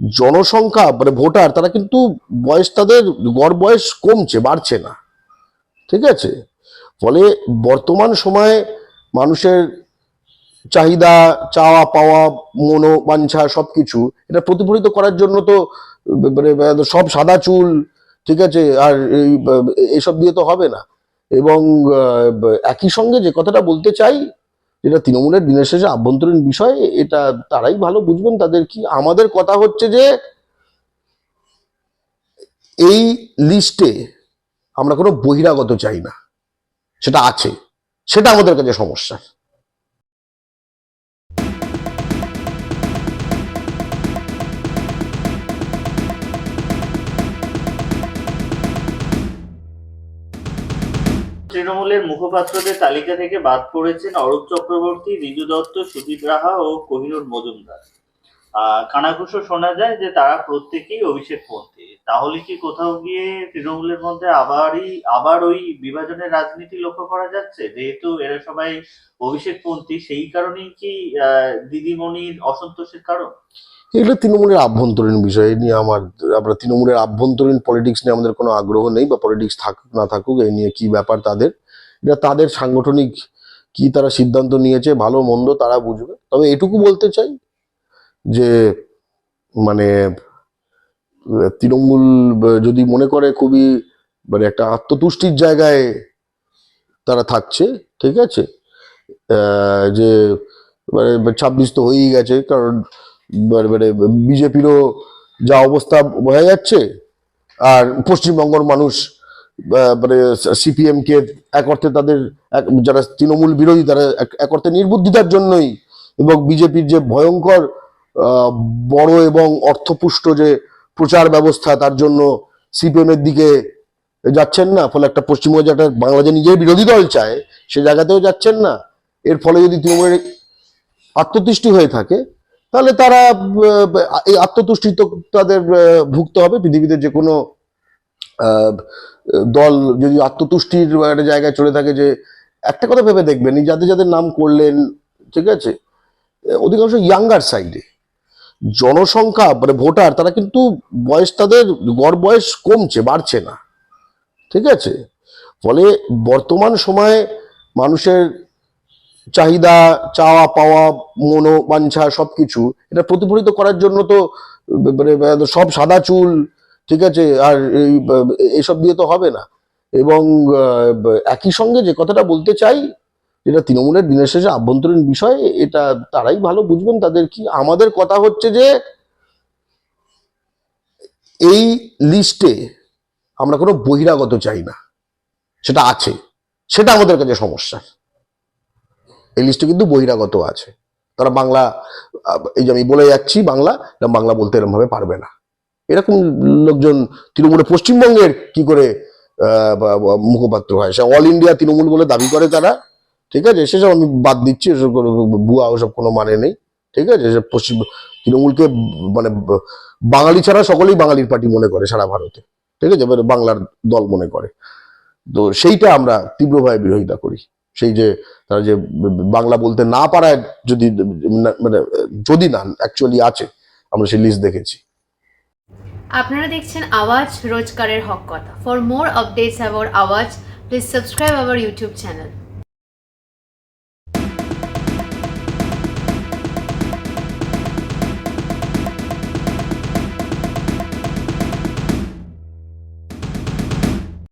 জনসংখ্যা মানে ভোটার, তারা কিন্তু বয়স, তাদের গড় বয়স কমছে, বাড়ছে না। ঠিক আছে? ফলে বর্তমান সময়ে মানুষের চাহিদা, চাওয়া পাওয়া, মনোবাঞ্ছা, সবকিছু, এটা প্রতিফলিত করার জন্য তো মানে সব সাদা চুল, ঠিক আছে? আর এই, এসব দিয়ে তো হবে না। এবং একই সঙ্গে যে কথাটা বলতে চাই যেটা তৃণমূলের দিনের শেষে আভ্যন্তরীণ বিষয়, এটা তারাই ভালো বুঝবেন। তাদের কি, আমাদের কথা হচ্ছে যে এই লিস্টে আমরা কোনো বহিরাগত চাই না। সেটা আছে। সেটা আমাদের কাছে সমস্যা। তৃণমূলের মুখপাত্রদের তালিকা থেকে বাদ পড়েছেন অরূপ চক্রবর্তী, রিজু দত্ত, সুদীপ রাহা ও কোহিনুর মজুমদার। কানাঘুষো শোনা যায় যে তারা প্রত্যেকেই অভিষেক পন্থী। তাহলে কি কোথাও গিয়ে তৃণমূলের মধ্যে আবারই, আবার ওই বিভাজনের রাজনীতি লক্ষ্য করা যাচ্ছে? যেহেতু এরা সবাই অভিষেক পন্থী, সেই কারণেই কি দিদিমণির অসন্তোষের কারণ? এগুলো তৃণমূলের আভ্যন্তরীণ বিষয় নিয়ে আমার, আমরা তৃণমূলের আভ্যন্তরীণ পলিটিক্স নিয়ে আমাদের কোনো আগ্রহ নেই বা পলিটিক্স থাকুক না থাকুক, এই নিয়ে কি ব্যাপার তাদের? এটা তাদের সাংগঠনিক কি তারা সিদ্ধান্ত নিয়েছে, ভালো মন্দ তারা বুঝবে। তবে এটুকু বলতে চাই যে মানে তৃণমূল যদি মনে করে খুবই মানে একটা আত্মতুষ্টির জায়গায় তারা থাকছে, ঠিক আছে? যে মানে ছাব্বিশ তো হয়েই গেছে, কারণ মানে মানে বিজেপিরও যা অবস্থা বোঝা যাচ্ছে, আর পশ্চিমবঙ্গর মানুষ মানে সিপিএম কে এক অর্থে তাদের যারা তৃণমূল বিরোধী, তারা এক- অর্থে নির্বুদ্ধিতার জন্যই, এবং বিজেপির যে ভয়ঙ্কর বড় এবং অর্থপুষ্ট যে প্রচার ব্যবস্থা, তার জন্য সিপিএম এর দিকে যাচ্ছেন না। ফলে একটা পশ্চিমবঙ্গ যেটা বাংলাদেশ নিজের বিরোধী দল চায়, সে জায়গাতেও যাচ্ছেন না। এর ফলে যদি তৃণমূলের আত্মতুষ্টি হয়ে থাকে, তাহলে তারা এই আত্মতুষ্টি তো তাদের ভুগতে হবে। পৃথিবীতে যে কোনো দল যদি আত্মতুষ্টির একটা জায়গায় চলে থাকে যে, একটা কথা ভেবে দেখবেন যাদের যাদের নাম করলেন, ঠিক আছে, অধিকাংশ ইয়াঙ্গার সাইডে জনসংখ্যা মানে ভোটার, তারা কিন্তু বয়স, তাদের গড় বয়স কমছে, বাড়ছে না। ঠিক আছে? ফলে বর্তমান সময়ে মানুষের চাহিদা, চাওয়া পাওয়া, মনোবাঞ্ছা, সবকিছু, এটা প্রতিফলিত করার জন্য তো মানে সব সাদা চুল, ঠিক আছে? আর এই, এসব দিয়ে তো হবে না। এবং একই সঙ্গে যে কথাটা বলতে চাই যেটা তৃণমূলের দিনের শেষে আভ্যন্তরীণ বিষয়, এটা তারাই ভালো বুঝবেন তাদের কি, আমাদের কথা হচ্ছে যে এই লিস্টে আমরা কোনো বহিরাগত চাই না। সেটা আছে। সেটা আমাদের কাছে সমস্যা। এই লিস্টে কিন্তু বহিরাগত আছে। তারা বাংলা, এই যে আমি বলে যাচ্ছি বাংলা বাংলা বলতে এরকম ভাবে পারবে না। এরকম লোকজন তৃণমূলের পশ্চিমবঙ্গের কি করে মুখপাত্র হয়? সে অল ইন্ডিয়া তৃণমূল বলে দাবি করে তারা। ঠিক আছে? সেসব আমি বাদ দিচ্ছি, এসব বুয়া ওসব কোনো মানে নেই, ঠিক আছে? সে পশ্চিম তৃণমূলকে মানে বাঙালি ছাড়া সকলেই বাঙালির পার্টি মনে করে সারা ভারতে, ঠিক আছে? এবারে বাংলার দল মনে করে। তো সেইটা আমরা তীব্রভাবে বিরোধিতা করি। সেই যে তারা যে বাংলা বলতে না পারায় যদি মানে যদি না অ্যাকচুয়ালি আছে, আমরা সেই লিস্ট দেখেছি। আপনারা দেখছেন আওয়াজ রোজকারের হক কথা। For more updates about Awaaz please subscribe our YouTube channel